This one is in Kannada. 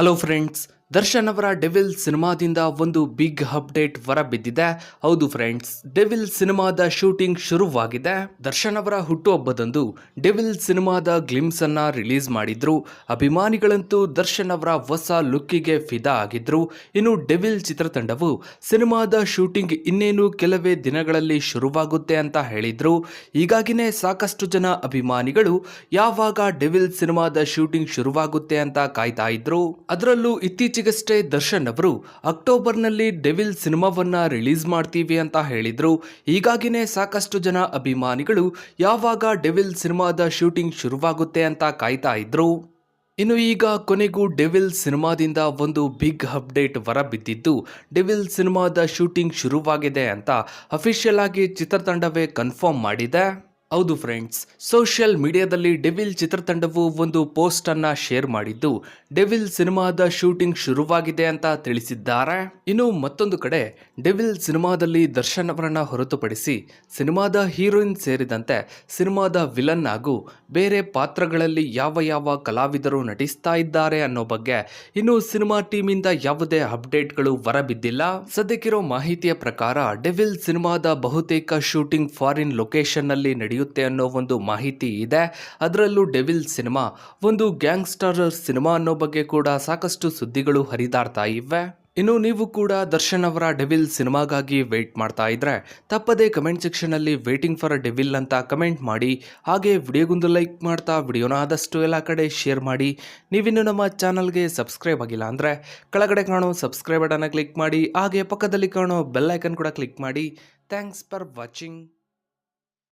ಹಲೋ ಫ್ರೆಂಡ್ಸ್ ದರ್ಶನ್ ಅವರ ಡೆವಿಲ್ ಸಿನಿಮಾದಿಂದ ಒಂದು ಬಿಗ್ ಅಪ್ಡೇಟ್ ಹೊರಬಿದ್ದಿದೆ. ಹೌದು ಫ್ರೆಂಡ್ಸ್, ಡೆವಿಲ್ ಸಿನಿಮಾದ ಶೂಟಿಂಗ್ ಶುರುವಾಗಿದೆ. ದರ್ಶನ್ ಅವರ ಹುಟ್ಟುಹಬ್ಬದಂದು ಡೆವಿಲ್ ಸಿನಿಮಾದ ಗ್ಲಿಮ್ಸ್ ಅನ್ನ ರಿಲೀಸ್ ಮಾಡಿದ್ರು. ಅಭಿಮಾನಿಗಳಂತೂ ದರ್ಶನ್ ಅವರ ಹೊಸ ಲುಕ್ಕಿಗೆ ಫಿದಾ ಆಗಿದ್ರು. ಇನ್ನು ಡೆವಿಲ್ ಚಿತ್ರತಂಡವು ಸಿನಿಮಾದ ಶೂಟಿಂಗ್ ಇನ್ನೇನು ಕೆಲವೇ ದಿನಗಳಲ್ಲಿ ಶುರುವಾಗುತ್ತೆ ಅಂತ ಹೇಳಿದ್ರು. ಹೀಗಾಗಿನೇ ಸಾಕಷ್ಟು ಜನ ಅಭಿಮಾನಿಗಳು ಯಾವಾಗ ಡೆವಿಲ್ ಸಿನಿಮಾದ ಶೂಟಿಂಗ್ ಶುರುವಾಗುತ್ತೆ ಅಂತ ಕಾಯ್ತಾ ಇದ್ರು. ಅದರಲ್ಲೂ ಇತ್ತೀಚೆಗಷ್ಟೇ ದರ್ಶನ್ ಅವರು ಅಕ್ಟೋಬರ್ನಲ್ಲಿ ಡೆವಿಲ್ ಸಿನಿಮಾವನ್ನ ರಿಲೀಸ್ ಮಾಡ್ತೀವಿ ಅಂತ ಹೇಳಿದ್ರು. ಹೀಗಾಗಿನೇ ಸಾಕಷ್ಟು ಜನ ಅಭಿಮಾನಿಗಳು ಯಾವಾಗ ಡೆವಿಲ್ ಸಿನಿಮಾದ ಶೂಟಿಂಗ್ ಶುರುವಾಗುತ್ತೆ ಅಂತ ಕಾಯ್ತಾ ಇದ್ರು. ಇನ್ನು ಈಗ ಕೊನೆಗೂ ಡೆವಿಲ್ ಸಿನಿಮಾದಿಂದ ಒಂದು ಬಿಗ್ ಅಪ್ಡೇಟ್ ಹೊರಬಿದ್ದಿದ್ದು ಡೆವಿಲ್ ಸಿನಿಮಾದ ಶೂಟಿಂಗ್ ಶುರುವಾಗಿದೆ ಅಂತ ಅಫಿಷಿಯಲ್ ಆಗಿ ಚಿತ್ರತಂಡವೇ ಕನ್ಫರ್ಮ್ ಮಾಡಿದೆ. ಹೌದು ಫ್ರೆಂಡ್ಸ್ ಸೋಷಿಯಲ್ ಮೀಡಿಯಾದಲ್ಲಿ ಡೆವಿಲ್ ಚಿತ್ರತಂಡವು ಒಂದು ಪೋಸ್ಟ್ ಅನ್ನ ಶೇರ್ ಮಾಡಿದ್ದು ಡೆವಿಲ್ ಸಿನಿಮಾದ ಶೂಟಿಂಗ್ ಶುರುವಾಗಿದೆ ಅಂತ ತಿಳಿಸಿದ್ದಾರೆ. ಇನ್ನು ಮತ್ತೊಂದು ಕಡೆ ಡೆವಿಲ್ ಸಿನಿಮಾದಲ್ಲಿ ದರ್ಶನ್ ಅವರನ್ನ ಹೊರತುಪಡಿಸಿ ಸಿನಿಮಾದ ಹೀರೋಯಿನ್ ಸೇರಿದಂತೆ ಸಿನಿಮಾದ ವಿಲನ್ ಹಾಗೂ ಬೇರೆ ಪಾತ್ರಗಳಲ್ಲಿ ಯಾವ ಯಾವ ಕಲಾವಿದರು ನಟಿಸ್ತಾ ಇದ್ದಾರೆ ಅನ್ನೋ ಬಗ್ಗೆ ಇನ್ನು ಸಿನಿಮಾ ಟೀಮಿಂದ ಯಾವುದೇ ಅಪ್ಡೇಟ್ಗಳು ಹೊರಬಿದ್ದಿಲ್ಲ. ಸದ್ಯಕ್ಕಿರೋ ಮಾಹಿತಿಯ ಪ್ರಕಾರ ಡೆವಿಲ್ ಸಿನಿಮಾದ ಬಹುತೇಕ ಶೂಟಿಂಗ್ ಫಾರಿನ್ ಲೊಕೇಶನ್ನಲ್ಲಿ ನಡೆಯುತ್ತೆ ಅನ್ನೋ ಒಂದು ಮಾಹಿತಿ ಇದೆ. ಅದರಲ್ಲೂ ಡೆವಿಲ್ ಸಿನಿಮಾ, ಒಂದು ಗ್ಯಾಂಗ್ಸ್ಟರ್ ಸಿನಿಮಾ ಅನ್ನೋ ಬಗ್ಗೆ ಕೂಡ ಸಾಕಷ್ಟು ಸುದ್ದಿಗಳು ಹರಿದಾಡ್ತಾ ಇವೆ. ಇನ್ನು ನೀವು ಕೂಡ ದರ್ಶನ್ ಅವರ ಡೆವಿಲ್ ಸಿನಿಮಾಗಾಗಿ ವೇಟ್ ಮಾಡ್ತಾ ಇದ್ರೆ, ತಪ್ಪದೇ ಕಮೆಂಟ್ ಸೆಕ್ಷನ್ ಅಲ್ಲಿ ವೇಟಿಂಗ್ ಫಾರ್ ಡೆವಿಲ್ ಅಂತ ಕಮೆಂಟ್ ಮಾಡಿ, ಹಾಗೆ ವಿಡಿಯೋಗೊಂದು ಲೈಕ್ ಮಾಡ್ತಾ ವಿಡಿಯೋನ ಆದಷ್ಟು ಎಲ್ಲ ಕಡೆ ಶೇರ್ ಮಾಡಿ. ನೀವಿನ್ನು ನಮ್ಮ ಚಾನಲ್ಗೆ ಸಬ್ಸ್ಕ್ರೈಬ್ ಆಗಿಲ್ಲ ಅಂದರೆ, ಕೆಳಗಡೆ ಕಾಣೋ ಸಬ್ಸ್ಕ್ರೈಬ್ ಬಟನ್ನ ಕ್ಲಿಕ್ ಮಾಡಿ, ಹಾಗೆ ಪಕ್ಕದಲ್ಲಿ ಕಾಣೋ ಬೆಲ್ ಐಕನ್ ಕೂಡ ಕ್ಲಿಕ್ ಮಾಡಿ. Thanks for watching.